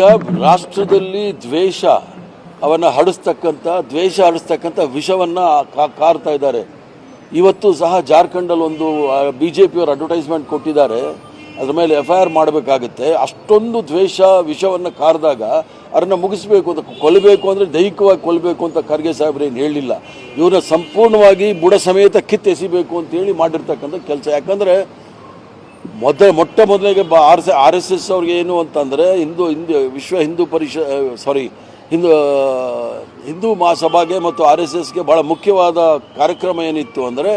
ಈಗ ರಾಷ್ಟ್ರದಲ್ಲಿ ದ್ವೇಷ, ಅವನ್ನ ಹಡಿಸ್ತಕ್ಕಂಥ ದ್ವೇಷ ಹಡಿಸ್ತಕ್ಕಂಥ ವಿಷವನ್ನ ಕಾರ್ತಾ ಇದ್ದಾರೆ. ಇವತ್ತು ಸಹ ಜಾರ್ಖಂಡಲ್ಲಿ ಒಂದು ಬಿ ಜೆ ಪಿಯವರು ಅಡ್ವರ್ಟೈಸ್ಮೆಂಟ್ ಕೊಟ್ಟಿದ್ದಾರೆ. ಅದ್ರ ಮೇಲೆ ಎಫ್ ಐ ಆರ್ ಮಾಡಬೇಕಾಗುತ್ತೆ. ಅಷ್ಟೊಂದು ದ್ವೇಷ, ವಿಷವನ್ನು ಕಾರ್ದಾಗ ಅದನ್ನು ಮುಗಿಸ್ಬೇಕು ಅಂತ, ಕೊಲ್ಲಬೇಕು ಅಂದರೆ ದೈಹಿಕವಾಗಿ ಕೊಲ್ಲಬೇಕು ಅಂತ ಖರ್ಗೆ ಸಾಹೇಬ್ರು ಏನು ಹೇಳಿಲ್ಲ. ಇವ್ರನ್ನ ಸಂಪೂರ್ಣವಾಗಿ ಬುಡ ಸಮೇತ ಕಿತ್ತೆಸಿಬೇಕು ಅಂತೇಳಿ ಮಾಡಿರ್ತಕ್ಕಂಥ ಕೆಲಸ. ಯಾಕಂದರೆ ಮೊದ ಮೊಟ್ಟ ಮೊದಲಿಗೆ ಬ R S R S S ಅವ್ರಿಗೆ ಏನು ಅಂತಂದರೆ ಹಿಂದೂ ಹಿಂದೂ ವಿಶ್ವ ಹಿಂದೂ ಪರಿಷ ಸಾರಿ ಹಿಂದೂ ಹಿಂದೂ ಮಹಾಸಭಾಗೆ ಮತ್ತು ಆರ್ ಎಸ್ ಎಸ್ಗೆ ಭಾಳ ಮುಖ್ಯವಾದ ಕಾರ್ಯಕ್ರಮ ಏನಿತ್ತು ಅಂದರೆ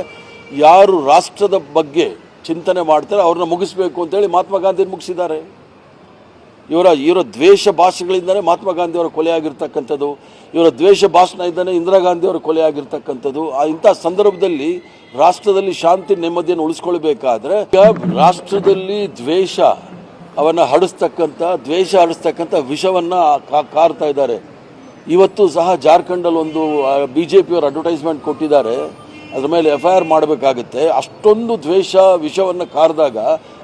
ಯಾರು ರಾಷ್ಟ್ರದ ಬಗ್ಗೆ ಚಿಂತನೆ ಮಾಡ್ತಾರೆ, ಅವ್ರನ್ನ ಮುಗಿಸ್ಬೇಕು ಅಂತೇಳಿ ಮಹಾತ್ಮ ಗಾಂಧಿ ಮುಗಿಸಿದ್ದಾರೆ. ಇವರ ಇವರ ದ್ವೇಷ ಭಾಷೆಗಳಿಂದಲೇ ಮಹಾತ್ಮ ಗಾಂಧಿ ಅವರ ಕೊಲೆ ಆಗಿರ್ತಕ್ಕಂಥದ್ದು, ಇವರ ದ್ವೇಷ ಭಾಷಣ ಇದ್ದಾನೆ ಇಂದಿರಾ ಗಾಂಧಿ ಅವರ ಕೊಲೆ ಆಗಿರ್ತಕ್ಕಂಥದ್ದು, ಆ ಇಂಥ ಸಂದರ್ಭದಲ್ಲಿ ರಾಷ್ಟ್ರದಲ್ಲಿ ಶಾಂತಿ ನೆಮ್ಮದಿಯನ್ನು ಉಳಿಸ್ಕೊಳ್ಬೇಕಾದ್ರೆ ರಾಷ್ಟ್ರದಲ್ಲಿ ದ್ವೇಷ, ಅವನ್ನ ಹಡಿಸ್ತಕ್ಕಂಥ ದ್ವೇಷ ಹಡಿಸ್ತಕ್ಕಂಥ ವಿಷವನ್ನ ಕಾರ್ತಾ ಇದ್ದಾರೆ. ಇವತ್ತು ಸಹ ಜಾರ್ಖಂಡಲ್ಲಿ ಒಂದು ಬಿ ಜೆ ಪಿಯವರು ಅಡ್ವರ್ಟೈಸ್ಮೆಂಟ್ ಕೊಟ್ಟಿದ್ದಾರೆ. ಅದ್ರ ಮೇಲೆ ಎಫ್ ಐ ಆರ್ ಮಾಡಬೇಕಾಗುತ್ತೆ. ಅಷ್ಟೊಂದು ದ್ವೇಷ, ವಿಷವನ್ನು ಕಾರ್ದಾಗ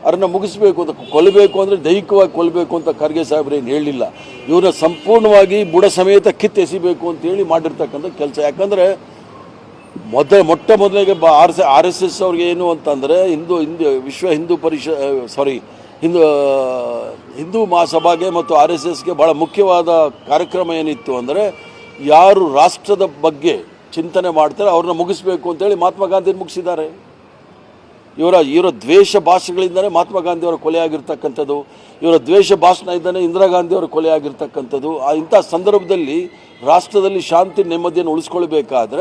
ಅದನ್ನು ಮುಗಿಸ್ಬೇಕು ಅಂತ, ಕೊಲ್ಲಬೇಕು ಅಂದರೆ ದೈಹಿಕವಾಗಿ ಕೊಲ್ಲಬೇಕು ಅಂತ ಖರ್ಗೆ ಸಾಹೇಬ್ರು ಏನು ಹೇಳಲಿಲ್ಲ ಇವನ್ನ ಸಂಪೂರ್ಣವಾಗಿ ಬುಡ ಸಮೇತ ಕಿತ್ತೆಸಿಬೇಕು ಅಂತೇಳಿ ಮಾಡಿರ್ತಕ್ಕಂಥ ಕೆಲಸ. ಯಾಕಂದರೆ ಮೊದ ಮೊಟ್ಟ ಮೊದಲಿಗೆ ಬ R S R S S ಅವ್ರಿಗೆ ಏನು ಅಂತಂದರೆ ಹಿಂದೂ ಹಿಂದೂ, ವಿಶ್ವ ಹಿಂದೂ ಪರಿಷ ಸಾರಿ ಹಿಂದೂ ಹಿಂದೂ ಮಹಾಸಭಾಗೆ ಮತ್ತು ಆರ್ ಎಸ್ ಎಸ್ಗೆ ಭಾಳ ಮುಖ್ಯವಾದ ಕಾರ್ಯಕ್ರಮ ಏನಿತ್ತು ಅಂದರೆ ಯಾರು ರಾಷ್ಟ್ರದ ಬಗ್ಗೆ ಚಿಂತನೆ ಮಾಡ್ತಾರೆ, ಅವ್ರನ್ನ ಮುಗಿಸ್ಬೇಕು ಅಂತೇಳಿ ಮಹಾತ್ಮ ಗಾಂಧಿ ಮುಗಿಸಿದ್ದಾರೆ. ಇವರ ಇವರ ದ್ವೇಷ ಭಾಷೆಗಳಿಂದಲೇ ಮಹಾತ್ಮ ಗಾಂಧಿಯವರ ಕೊಲೆ ಆಗಿರ್ತಕ್ಕಂಥದ್ದು, ಇವರ ದ್ವೇಷ ಭಾಷಣ ಇದ್ದಾನೆ ಇಂದಿರಾ ಗಾಂಧಿಯವರ ಕೊಲೆ ಆಗಿರ್ತಕ್ಕಂಥದ್ದು ಇಂಥ ಸಂದರ್ಭದಲ್ಲಿ ರಾಷ್ಟ್ರದಲ್ಲಿ ಶಾಂತಿ ನೆಮ್ಮದಿಯನ್ನು ಉಳಿಸ್ಕೊಳ್ಬೇಕಾದ್ರೆ